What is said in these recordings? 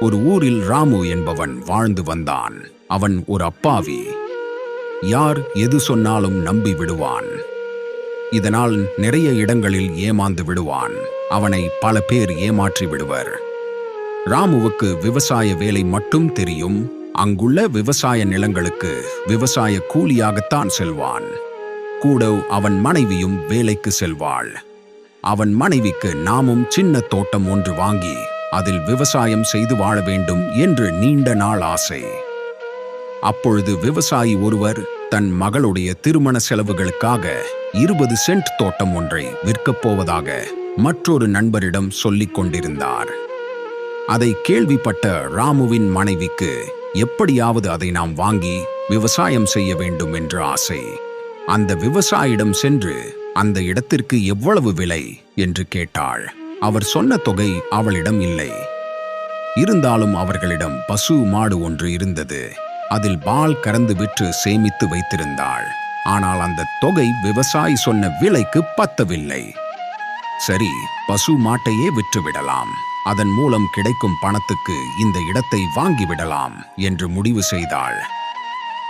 ஒரு ஊரில் ராமு என்பவன் வாழ்ந்து வந்தான். அவன் ஒரு அப்பாவி. யார் எது சொன்னாலும் நம்பி விடுவான். இதனால் நிறைய இடங்களில் ஏமாந்து விடுவான். அவனை பல பேர் ஏமாற்றி விடுவர். ராமுவுக்கு விவசாய வேலை மட்டும் தெரியும். அங்குள்ள விவசாய நிலங்களுக்கு விவசாய கூலியாகத்தான் செல்வான். கூட அவன் மனைவியும் வேலைக்கு செல்வாள். அவன் மனைவிக்கு நாமும் சின்ன தோட்டம் ஒன்று வாங்கி அதில் விவசாயம் செய்து வாழ வேண்டும் என்று நீண்ட நாள் ஆசை. அப்பொழுது விவசாயி ஒருவர் தன் மகளுடைய திருமண செலவுகளுக்காக இருபது சென்ட் தோட்டம் ஒன்றை விற்கப் போவதாக மற்றொரு நண்பரிடம் சொல்லிக் கொண்டிருந்தார். அதை கேள்விப்பட்ட ராமுவின் மனைவிக்கு எப்படியாவது அதை நாம் வாங்கி விவசாயம் செய்ய வேண்டும் என்று ஆசை. அந்த விவசாயிடம் சென்று அந்த இடத்திற்கு எவ்வளவு விலை? என்று கேட்டாள். அவர் சொன்ன தொகை அவளிடம் இல்லை. இருந்தாலும் அவர்களிடம் பசு மாடு ஒன்று இருந்தது. அதில் பால் கறந்து விற்று சேமித்து வைத்திருந்தாள். ஆனால் அந்த தொகை விவசாயி சொன்ன விலைக்கு பத்தவில்லை. சரி பசு மாட்டையே விற்றுவிடலாம். அதன் மூலம் கிடைக்கும் பணத்துக்கு இந்த இடத்தை வாங்கிவிடலாம் என்று முடிவு செய்தாள்.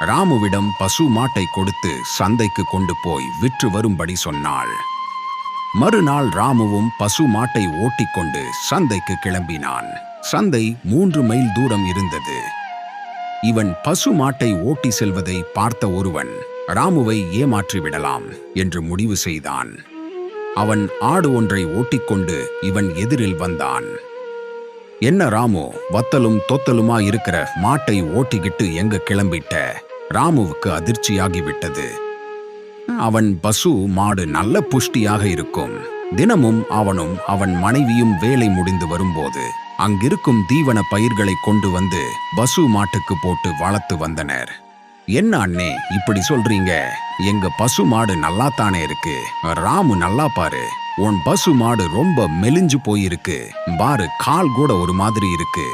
ராமுவிடம் பசு மாட்டை கொடுத்து சந்தைக்கு கொண்டு போய் விற்று வரும்படி சொன்னாள். மறுநாள் ராமுவும் பசு மாட்டை ஓட்டிக்கொண்டு சந்தைக்கு கிளம்பினான். சந்தை மூன்று மைல் தூரம் இருந்தது. இவன் பசு மாட்டை ஓட்டி செல்வதை பார்த்த ஒருவன் ராமுவை ஏமாற்றி விடலாம் என்று முடிவு செய்தான். அவன் ஆடு ஒன்றை ஓட்டிக்கொண்டு இவன் எதிரில் வந்தான். என்ன ராமு வத்தலும் தொத்தலுமா இருக்கிற மாட்டை ஓட்டிக்கிட்டு எங்க கிளம்பிட்ட? ராமுவுக்கு அதிர்ச்சியாகிவிட்டது. அவன் பசு மாடு நல்ல புஷ்டியாக இருக்கும். தினமும் அவனும் அவன் மனைவியும் வேலை முடிந்து வரும்போது அங்கிருக்கும் தீவன பயிர்களை கொண்டு வந்து பசு மாட்டுக்கு போட்டு வளர்த்து வந்தனர். என்ன அண்ணே இப்படி சொல்றீங்க? எங்க பசு மாடு நல்லாத்தானே இருக்கு? ராமு நல்லா பாரு. உன் பசு மாடு ரொம்ப மெலிஞ்சு போயிருக்கு. பாரு கால் கூட ஒரு மாதிரி இருக்கு.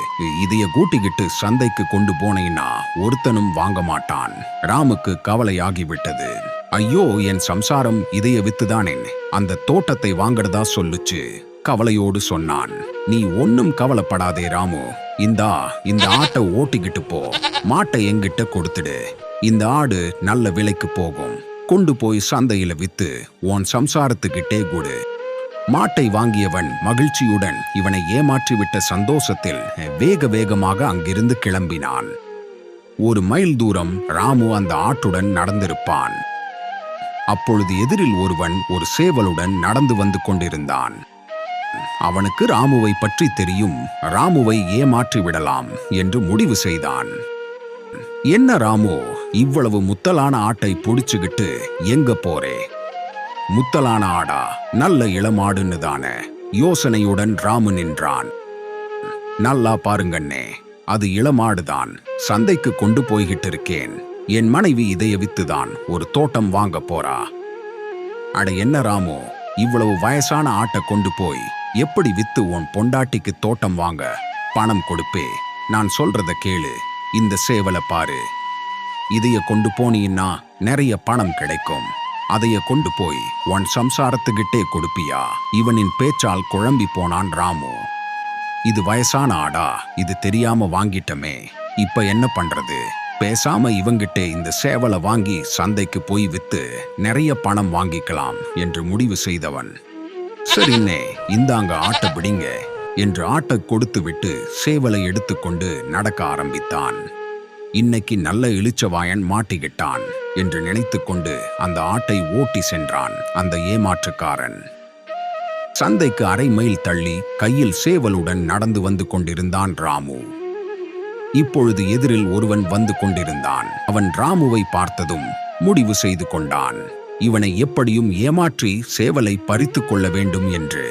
இதைய கூட்டிக்கிட்டு சந்தைக்கு கொண்டு போனேன்னா ஒருத்தனும் வாங்க மாட்டான். ராமுக்கு கவலையாகிவிட்டது ஐயோ என் சம்சாரம் இதைய வித்துதானேன் அந்த தோட்டத்தை வாங்கறதா சொல்லுச்சு. கவலையோடு சொன்னான். நீ ஒன்னும் கவலைப்படாதே ராமு. இந்தா இந்த ஆட்டை ஓட்டிக்கிட்டு போ. மாட்டை எங்கிட்ட கொடுத்துடு. இந்த ஆடு நல்ல விலைக்கு போகும். கொண்டு போய் சந்தையில வித்து உன் சம்சாரத்துக்கிட்டே கொடு. மாட்டை வாங்கியவன் மகிழ்ச்சியுடன் இவனை ஏமாற்றிவிட்ட சந்தோஷத்தில் வேக வேகமாக அங்கிருந்து கிளம்பினான். ஒரு மைல் தூரம் ராமு அந்த ஆட்டுடன் நடந்திருப்பான். அப்பொழுது எதிரில் ஒருவன் ஒரு சேவலுடன் நடந்து வந்து கொண்டிருந்தான். அவனுக்கு ராமுவை பற்றி தெரியும் ராமுவை ஏமாற்றி விடலாம் என்று முடிவு செய்தான். என்ன ராமு இவ்வளவு முத்தலான ஆட்டை பிடிச்சுக்கிட்டு எங்க போறே? முத்தலான ஆடா நல்ல இளமாடுன்னு தானே யோசனையுடன் ராமு நின்றான். நல்லா பாருங்கண்ணே அது இளமாடுதான் சந்தைக்கு கொண்டு போய்கிட்டு இருக்கேன். என் மனைவி இதைய வித்துதான் ஒரு தோட்டம் வாங்க போறா. அட என்ன ராமு இவ்வளவு வயசான ஆட்டை கொண்டு போய் எப்படி வித்து உன் பொண்டாட்டிக்கு தோட்டம் வாங்க? பணம் கொடுப்பே நான் சொல்றத கேளு இந்த சேவலை பாரு. இதைய கொண்டு போனீன்னா நிறைய பணம் கிடைக்கும். அதைய கொண்டு போய் உன் சம்சாரத்துக்கிட்டே கொடுப்பியா? இவனின் பேச்சால் குழம்பி போனான் ராமு. இது வயசான ஆடா இது தெரியாம வாங்கிட்டமே. இப்ப என்ன பண்றது? பேசாம இவங்கிட்டே இந்த சேவலை வாங்கி சந்தைக்கு போய் வித்து நிறைய பணம் வாங்கிக்கலாம் என்று முடிவு செய்தவன். சரிண்ணே இந்தாங்க ஆட்டை பிடிங்க என்று ஆட்டை கொடுத்து விட்டு சேவலை எடுத்துக்கொண்டு நடக்க ஆரம்பித்தான். இன்னைக்கு நல்ல இழுச்சவாயன் மாட்டிக்கிட்டான் என்று நினைத்துக்கொண்டு அந்த ஆட்டை ஓட்டி சென்றான் அந்த ஏமாற்றுக்காரன். சந்தைக்கு அரை மைல் தள்ளி கையில் சேவலுடன் நடந்து வந்து கொண்டிருந்தான் ராமு. இப்பொழுது எதிரில் ஒருவன் வந்து கொண்டிருந்தான். அவன் ராமுவை பார்த்ததும் முடிவு செய்து கொண்டான். இவனை எப்படியும் ஏமாற்றி சேவலை பறித்து கொள்ள வேண்டும் என்று.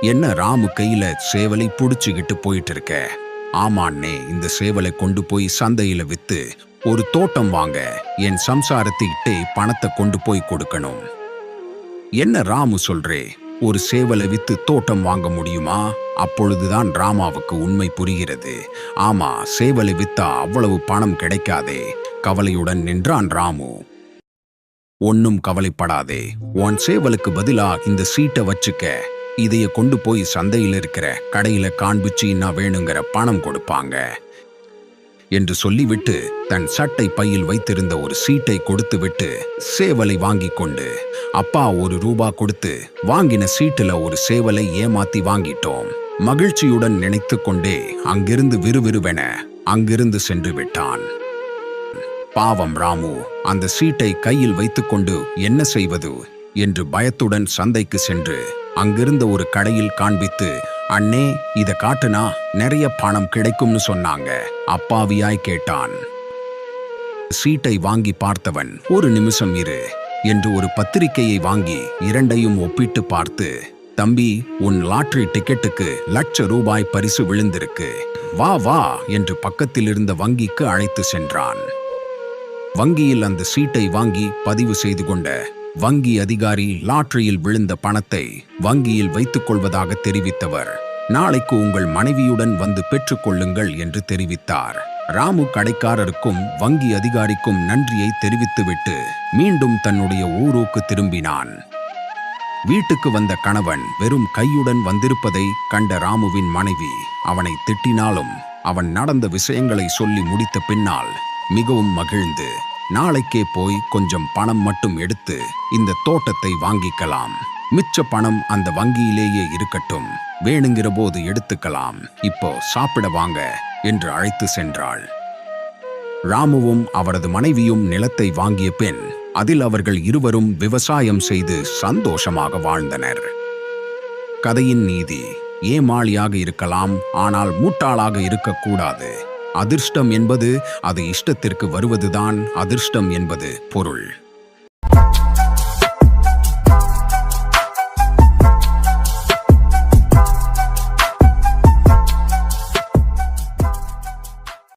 என்ன ராமு கையில சேவலை புடிச்சுக்கிட்டு போயிட்டு இருக்க ஆமாண்ணே இந்த சேவலை கொண்டு போய் சந்தையில வித்து ஒரு தோட்டம் வாங்க. என் சம்சாரத்துக்கிட்டே பணத்தை கொண்டு போய் கொடுக்கணும். என்ன ராமு சொல்றே? ஒரு சேவலை வித்து தோட்டம் வாங்க முடியுமா? அப்பொழுதுதான் ராமாவுக்கு உண்மை புரிகிறது. ஆமா சேவலை வித்தா அவ்வளவு பணம் கிடைக்காதே. கவலையுடன் நின்றான் ராமு. ஒன்னும் கவலைப்படாதே. உன் சேவலுக்கு பதிலா இந்த சீட்டை வச்சுக்க. இதைய கொண்டு போய் சந்தையில் இருக்கிற கடையில காண்பிச்சு என்ன வேணுங்கிற பணம் கொடுப்பாங்க. என்று சொல்லிவிட்டு தன் சட்டை பையில் வைத்திருந்த ஒரு சீட்டை கொடுத்துவிட்டு சேவலை வாங்கிக் கொண்டு அப்பா ஒரு ரூபா கொடுத்து வாங்கின சீட்டுல ஒரு சேவலை ஏமாத்தி வாங்கிட்டோம். மகிழ்ச்சியுடன் நினைத்து கொண்டே அங்கிருந்து விறுவிறுவென அங்கிருந்து சென்று விட்டான். பாவம் ராமு அந்த சீட்டை கையில் வைத்துக்கொண்டு என்ன செய்வது? என்று பயத்துடன் சந்தைக்கு சென்று அங்கிருந்த ஒரு கடையில் காண்பித்து அண்ணே இத காட்டுனா நிறைய பணம் கிடைக்கும்னு சொன்னாங்க. அப்பாவியாய் கேட்டான். சீட்டை வாங்கி பார்த்தவன் ஒரு நிமிஷம் இரு என்று ஒரு பத்திரிக்கையை வாங்கி இரண்டையும் ஒப்பிட்டு பார்த்து தம்பி உன் லாட்டரி டிக்கெட்டுக்கு லட்ச ரூபாய் பரிசு விழுந்திருக்கு. வா வா என்று பக்கத்தில் இருந்த வங்கிக்கு அழைத்து சென்றான். வங்கியில் அந்த சீட்டை வாங்கி பதிவு செய்து கொண்ட வங்கி அதிகாரி லாட்டரியில் விழுந்த பணத்தை வங்கியில் வைத்துக் கொள்வதாக தெரிவித்தவர். நாளைக்கு உங்கள் மனைவியுடன் வந்து பெற்றுக்கொள்ளுங்கள் என்று தெரிவித்தார். ராமு கடைக்காரருக்கும் வங்கி அதிகாரிக்கும் நன்றியை தெரிவித்துவிட்டு மீண்டும் தன்னுடைய ஊருக்கு திரும்பினான். வீட்டுக்கு வந்த கணவன் வெறும் கையுடன் வந்திருப்பதை கண்ட ராமுவின் மனைவி அவனை திட்டினாலும் அவன் நடந்த விஷயங்களை சொல்லி முடித்த பின்னால் மிகவும் மகிழ்ந்து நாளைக்கே போய் கொஞ்சம் பணம் மட்டும் எடுத்து இந்த தோட்டத்தை வாங்கிக்கலாம். மிச்ச பணம் அந்த வங்கியிலேயே இருக்கட்டும். வேணுங்கிற போது எடுத்துக்கலாம். இப்போ சாப்பிட வாங்க என்று அழைத்து சென்றாள். ராமுவும் அவரது மனைவியும் நிலத்தை வாங்கிய பின் அதில் அவர்கள் இருவரும் விவசாயம் செய்து சந்தோஷமாக வாழ்ந்தனர். கதையின் நீதி ஏமாளியாக இருக்கலாம் ஆனால் மூட்டாளாக இருக்கக்கூடாது. அதிர்ஷ்டம் என்பது அது இஷ்டத்திற்கு வருவதுதான் அதிர்ஷ்டம் என்பது பொருள்.